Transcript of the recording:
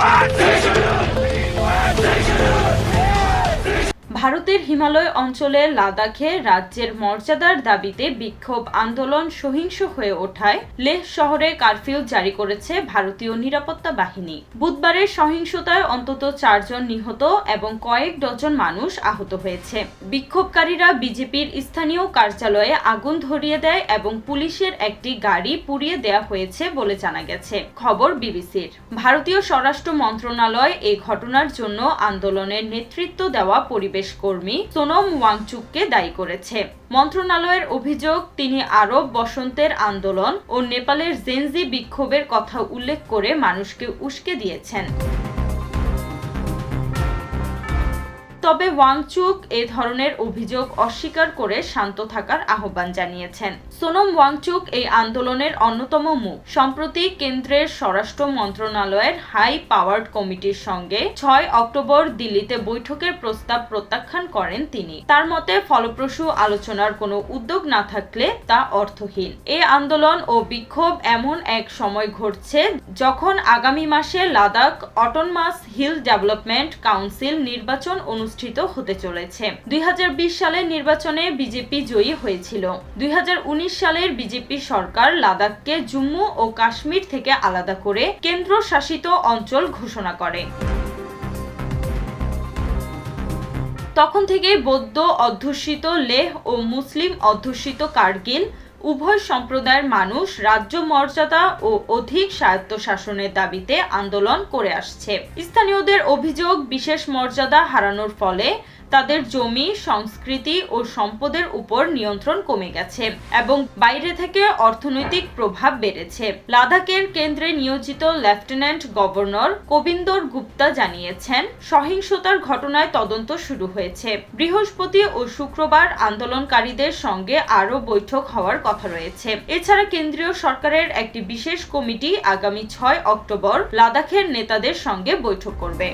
What? ভারতের হিমালয় অঞ্চলে লাদাখে রাজ্যের মর্যাদার দাবিতে বিক্ষোভ আন্দোলন সহিংস হয়ে ওঠায় লেহ শহরে কারফিউ জারি করেছে ভারতীয় নিরাপত্তা বাহিনী। বুধবারের সহিংসতায় অন্তত চারজন নিহত এবং কয়েক ডজন মানুষ আহত হয়েছে। বিক্ষোভকারীরা বিজেপির স্থানীয় কার্যালয়ে আগুন ধরিয়ে দেয় এবং পুলিশের একটি গাড়ি পুড়িয়ে দেয়া হয়েছে বলে জানা গেছে। খবর বিবিসির। ভারতীয় স্বরাষ্ট্র মন্ত্রণালয় এই ঘটনার জন্য আন্দোলনের নেতৃত্ব দেওয়া পরিবেশ কর্মী সোনম ওয়াংচুককে দায়ী করেছে। মন্ত্রণালয়ের অভিযোগ, তিনি আরব বসন্তের আন্দোলন ও নেপালের জেনজি বিক্ষোভের কথা উল্লেখ করে মানুষকে উস্কে দিয়েছেন। তবে ওয়াংচুক এ ধরনের অভিযোগ অস্বীকার করে শান্ত থাকার আহ্বান জানিয়েছেন। সোনম ওয়াংচুক এই আন্দোলনের অন্যতম মুখ। সম্প্রতি কেন্দ্রের স্বরাষ্ট্র মন্ত্রণালয়ের হাই পাওয়ার্ড কমিটির সঙ্গে ছয় অক্টোবর দিল্লিতে বৈঠকের প্রস্তাব প্রত্যাখ্যান করেন তিনি। তার মতে, ফলপ্রসূ আলোচনার কোনো উদ্যোগ না থাকলে তা অর্থহীন। এ আন্দোলন ও বিক্ষোভ এমন এক সময় ঘটছে যখন আগামী মাসে Ladakh autonomous hill development council নির্বাচন অনুষ্ঠিত হতে চলেছে। দুই সালের নির্বাচনে বিজেপি জয়ী হয়েছিল। দুই সালের বিজেপি সরকার লাদাখকে জম্মু ও কাশ্মীর থেকে আলাদা করে কেন্দ্র শাসিত অঞ্চল ঘোষণা করে। তখন থেকে বৌদ্ধ অধ্যুষিত লেহ ও মুসলিম অধ্যুষিত কার্গিল উভয় সম্প্রদায়ের মানুষ রাজ্য মর্যাদা ও অধিক স্বায়ত্তশাসনের দাবিতে আন্দোলন করে আসছে। স্থানীয়দের অভিযোগ, বিশেষ মর্যাদা হারানোর ফলে তাদের জমি, সংস্কৃতি ও সম্পদের উপর নিয়ন্ত্রণ কমে গেছে এবং বাইরে থেকে অর্থনৈতিক প্রভাব বেড়েছে। লাদাখের কেন্দ্রে নিয়োজিত লেফটেন্যান্ট গভর্নর কবিন্দর গুপ্তা জানিয়েছেন, সহিংসতার ঘটনায় তদন্ত শুরু হয়েছে। বৃহস্পতি ও শুক্রবার আন্দোলনকারীদের সঙ্গে আরও বৈঠক হওয়ার কথা রয়েছে। এছাড়া কেন্দ্রীয় সরকারের একটি বিশেষ কমিটি আগামী ছয় অক্টোবর লাদাখের নেতাদের সঙ্গে বৈঠক করবে।